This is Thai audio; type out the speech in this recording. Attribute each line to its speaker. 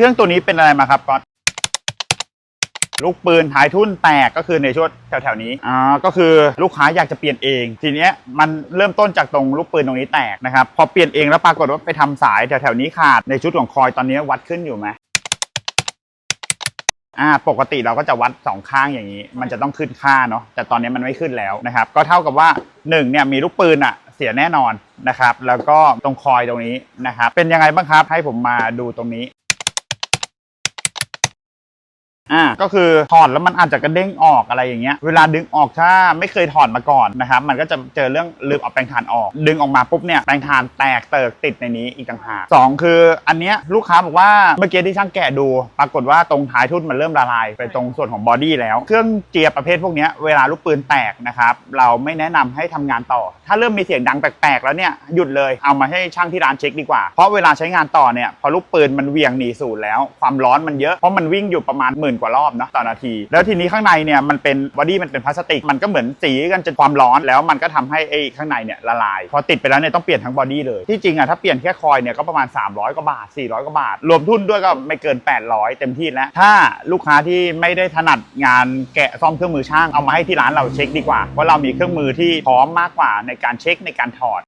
Speaker 1: เครื่องตัวนี้เป็นอะไรมาครับก๊อตลูกปืนท้ายทุ่นแตกก็คือในช่วงแถวๆนี้อ่าก็คือลูกค้าอยากจะเปลี่ยนเอง ทีเนี้ยมันเริ่มต้นจากตรงลูกปืนตรงนี้แตกนะครับ พอเปลี่ยนเองแล้วปรากฏว่าไปทำสายแถวๆนี้ขาดในชุดของคอยตอนนี้วัดขึ้นอยู่ไหมอ่าปกติเราก็จะวัดสองข้างอย่างนี้ มันจะต้องขึ้นค่าเนาะแต่ตอนนี้มันไม่ขึ้นแล้วนะครับ ก็เท่ากับว่าหนึ่งเนี่ยมีลูกปืนอะเสียแน่นอนนะครับ แล้วก็ตรงคอยตรงนี้นะครับเป็นยังไงบ้างครับให้ผมมาดูตรงนี้ อ่าก็คือถอดแล้วมันอาจจะกระเด้งออกอะไรอย่างเงี้ยเวลาดึงออกถ้าไม่เคยถอดมาก่อนนะครับมันก็จะเจอเรื่องลืมเอาแปรงทานออก ดึงออกมาปุ๊บเนี่ยแปรงทานแตกเติกติดในนี้อีกต่างหากสองคืออันเนี้ยลูกค้าบอกว่าเมื่อกี้ที่ช่างแกะดู ปรากฏว่าตรงท้ายทุ่นมันเริ่มละลายไปตรงส่วนของบอดี้แล้ว เครื่องเจียประเภทพวกเนี้ยเวลาลูกปืนแตกนะครับเราไม่แนะนำให้ทำงานต่อ ถ้าเริ่มมีเสียงดังแปลกๆ แล้วเนี่ยหยุดเลยเอามาให้ช่างที่ร้านเช็คดีกว่าเพราะเวลาใช้งานต่อเนี่ยพอลูกปืนมันเวียงหนีศูนย์แล้ว ความร้อนมันเยอะเพราะมันวิ่งอยู่ประมาณหมื่นกว่ารอบนะต่อนาที แล้วทีนี้ข้างในเนี่ยมันเป็นบอดี้มันเป็นพลาสติก มันก็เหมือนสีกันจนความร้อน แล้วมันก็ทำให้ไอ้ข้างในเนี่ยละลาย พอติดไปแล้วเนี่ยต้องเปลี่ยนทั้งบอดี้เลย ที่จริงอะถ้าเปลี่ยนแค่คอยเนี่ยก็ประมาณ 300กว่าบาท 400กว่าบาท รวมทุนด้วยก็ไม่เกิน 800 เต็มที่แล้ว ถ้าลูกค้าที่ไม่ได้ถนัดงานแกะซ่อมเครื่องมือช่างเอามาให้ที่ร้านเราเช็คดีกว่า เพราะเรามีเครื่องมือที่พร้อมมากกว่าในการเช็คในการถอด